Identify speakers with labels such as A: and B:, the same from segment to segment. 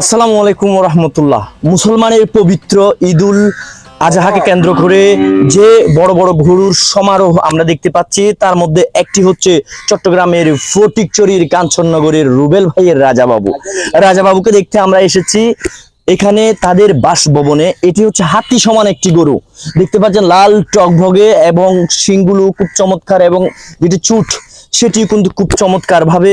A: আসসালামু আলাইকুম রহমতুল্লাহ মুসলমানের পবিত্র ঈদুল আজহাকে কেন্দ্র করে যে বড় বড় গরুর সমারোহ আমরা দেখতে পাচ্ছি, তার মধ্যে একটি হচ্ছে চট্টগ্রামের ফটিকচুরির কাঞ্চননগরের রুবেল ভাইয়ের রাজাবাবু। রাজাবাবুকে দেখতে আমরা এসেছি। এখানে তাদের বাসভবনে এটি হচ্ছে হাতি সমান একটি গরু। দেখতে পাচ্ছেন লাল টকভগে এবং শিংগুলো খুব চমৎকার এবং যেটি চুট সেটি কিন্তু খুব চমৎকার ভাবে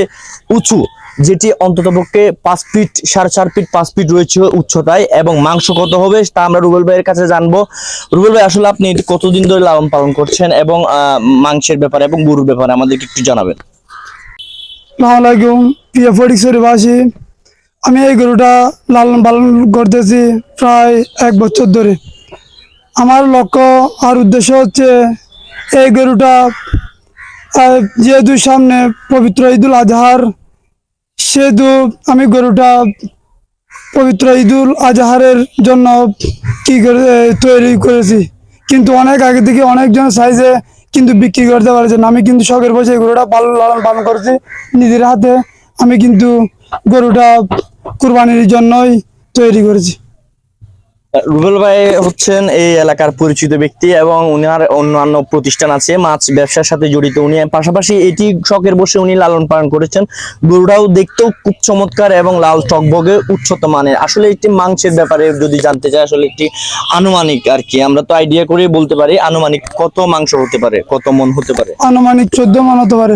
A: উঁচু। যেটি অন্ততপক্ষে পাঁচ ফিট সাড়ে চার ফিট পাঁচ ফিট রয়েছে উচ্চতায় এবং মাংস কত হবে তা আমরা রুবেল ভাইয়ের কাছে জানব। রুবেল ভাই, আসলে আপনি এটি কতদিন ধরে লালন পালন করছেন এবং মাংসের ব্যাপারে এবং গরুর ব্যাপারে আমাদেরকে একটু জানাবেন।
B: আমি এই গরুটা লালন পালন করতেছি প্রায় এক বছর ধরে। আমার লক্ষ্য আর উদ্দেশ্য হচ্ছে এই গরুটা যেহেতু সামনে পবিত্র ঈদুল আজহার সেহেতু আমি গরুটা পবিত্র ঈদুল আজহারের জন্য কি করে তৈরি করেছি। কিন্তু অনেক আগে থেকে অনেকজন সাইজে কিন্তু বিক্রি করতে পারছেন আমি কিন্তু শখের বসে গরুটা পালন লালন পালন করেছি নিজের হাতে। আমি কিন্তু গরুটা কুরবানির জন্যই তৈরি করেছি।
A: রুবেল ভাই হচ্ছেন এই এলাকার পরিচিত ব্যক্তি এবং উনার অন্যান্য প্রতিষ্ঠান আছে, মাছ ব্যবসার সাথে জড়িত। উনি পাশাপাশি এটি শখের বসে উনি লালন পালন করেছেন। গরুটাও দেখতেও খুব চমৎকার এবং লাল টকবগে উচ্চত মানের। আসলে একটি মাংসের ব্যাপারে যদি জানতে চাই, আসলে একটি আনুমানিক আর কি। আমরা তো আইডিয়া করে বলতে পারি, আনুমানিক কত মাংস হতে পারে, কত মন হতে পারে?
B: আনুমানিক চোদ্দ মন হতে পারে।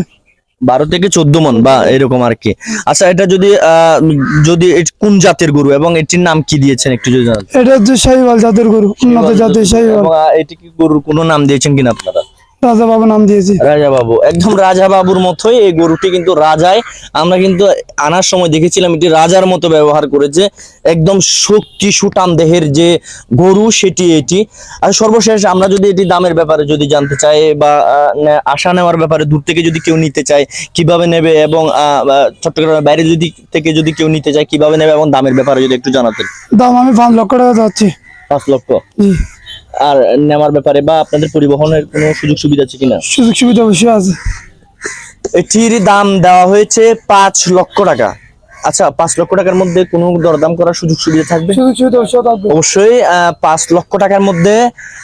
A: বারো থেকে চোদ্দ মন বা এরকম আর কি। আচ্ছা এটা যদি আহ যদি কোন জাতের গরু এবং এটির নাম কি দিয়েছেন একটু যদি
B: এটা হচ্ছে শাহিওয়াল জাতের গরু উন্নত জাতের শাহিওয়াল
A: এটি কি গরুর কোনো নাম দিয়েছেন কিনা আপনারা?
B: রাজা বাবু নাম দিয়েছি।
A: রাজা বাবু একদম রাজা বাবুর মতোই এই গরুটি কিন্তু রাজায়। আমরা কিন্তু আনার সময় দেখেছিলাম এটি রাজার মতো ব্যবহার করেছে। একদম শক্তি সুটাম দেহের যে গরু সেটি এটি। আর সর্বশেষ আমরা যদি এটি দামের ব্যাপারে যদি জানতে চাই বা আশা নেওয়ার ব্যাপারে দূর থেকে যদি কেউ নিতে চায় কীভাবে নেবে এবং চট্টগ্রামের বাইরে যদি থেকে যদি কেউ নিতে চায় কীভাবে নেবে এবং দামের ব্যাপারে যদি একটু জানাতেন।
B: দাম আমি পাঁচ লক্ষ টাকা যাচ্ছি
A: পাঁচ লক্ষ? আর নেওয়ার ব্যাপারে বা আপনাদের পরিবহনের কোনো সুযোগ সুবিধা আছে কিনা?
B: সুযোগ সুবিধা অবশ্যই আছে।
A: এটির দাম দেওয়া হয়েছে পাঁচ লক্ষ টাকা। আচ্ছা পাঁচ লক্ষ টাকার মধ্যে কোনো দরদাম করার সুযোগ সুবিধা থাকবে?
B: সুযোগ সুবিধা অবশ্যই
A: পাঁচ লক্ষ টাকার মধ্যে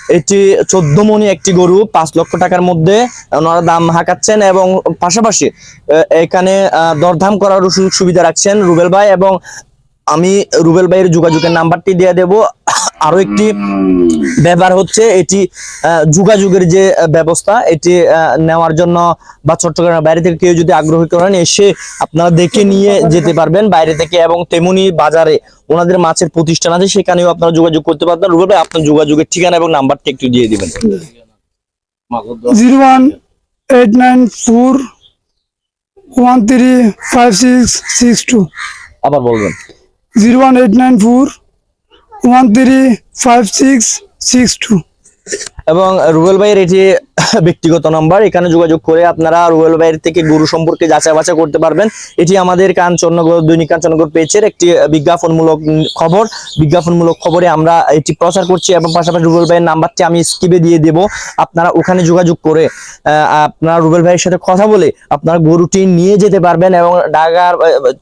A: এটি চোদ্দ মনি একটি গরু পাঁচ লক্ষ টাকার মধ্যে ওনারা দাম হাঁকাচ্ছেন এবং পাশাপাশি এখানে আহ, দরদাম করার সুযোগ সুবিধা রাখছেন রুবেল ভাই এবং আমি রুবেল ভাইয়ের যোগাযোগের নাম্বারটি দিয়ে দেব। আরও একটি ব্যাপার হচ্ছে এটি যোগাযোগের যে ব্যবস্থা এটি নেওয়ার জন্য বা চট্টগ্রামের বাইরে থেকে কেউ যদি আগ্রহী করেন এসে আপনারা দেখে নিয়ে যেতে পারবেন বাইরে থেকে এবং তেমনি বাজারে ওনাদের মাছের প্রতিষ্ঠান আছে সেখানেও আপনারা যোগাযোগ করতে পারবেন। রুবেল ভাই আপনার যোগাযোগের ঠিকানা এবং নাম্বারটি একটু দিয়ে দিবেন।
B: Zero one eight nine four one three five six six two.
A: আবার বলবেন।
B: Zero one eight nine four one three five six six two
A: এবং রুবেল ভাইয়ের এটি ব্যক্তিগত নাম্বার, এখানে যোগাযোগ করে আপনারা রুবেল ভাইয়ের থেকে গরু সম্পর্কে যাচাই বাছাই করতে পারবেন। এটি আমাদের কাঞ্চননগর দৈনিক কাঞ্চননগর পেজের একটি বিজ্ঞাপনমূলক খবর। বিজ্ঞাপনমূলক খবরে আমরা এটি প্রচার করছি এবং পাশাপাশি রুবেল ভাইয়ের নাম্বারটি আমি স্কিপে দিয়ে দেব। আপনারা ওখানে যোগাযোগ করে আপনারা রুবেল ভাইয়ের সাথে কথা বলে আপনারা গরুটি নিয়ে যেতে পারবেন এবং ঢাকার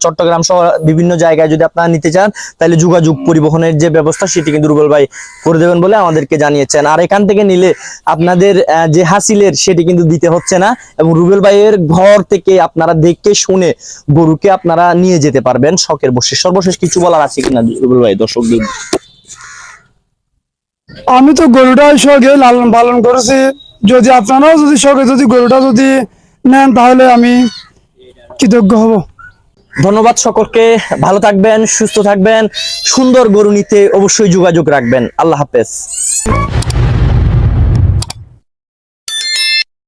A: চট্টগ্রাম সহ বিভিন্ন জায়গায় যদি আপনারা নিতে চান, তাহলে যোগাযোগ পরিবহনের যে ব্যবস্থা, সেটি কিন্তু রুবেল ভাই করে দেবেন বলে আমাদেরকে জানিয়েছেন। আর এখান থেকে নিলে আপনাদের যে হাসিলের সেটি কিন্তু দিতে হচ্ছে না এবং রুবেল ভাইয়ের ঘর থেকে আপনারা দেখে শুনে গরুকে আপনারা নিয়ে যেতে পারবেন। শখের বসে। সর্বশেষ কিছু বলার আছে কিনা রুবেল ভাই দর্শক
B: আমি তো গরুটাই শখে লালন পালন করেছি। যদি আপনারাও যদি শখে যদি গরুটা যদি নেন তাহলে আমি কৃতজ্ঞ হব।
A: ধন্যবাদ সকলকে। ভালো থাকবেন সুস্থ থাকবেন। সুন্দর গরু নিতে অবশ্যই যোগাযোগ রাখবেন। আল্লাহ হাফেজ।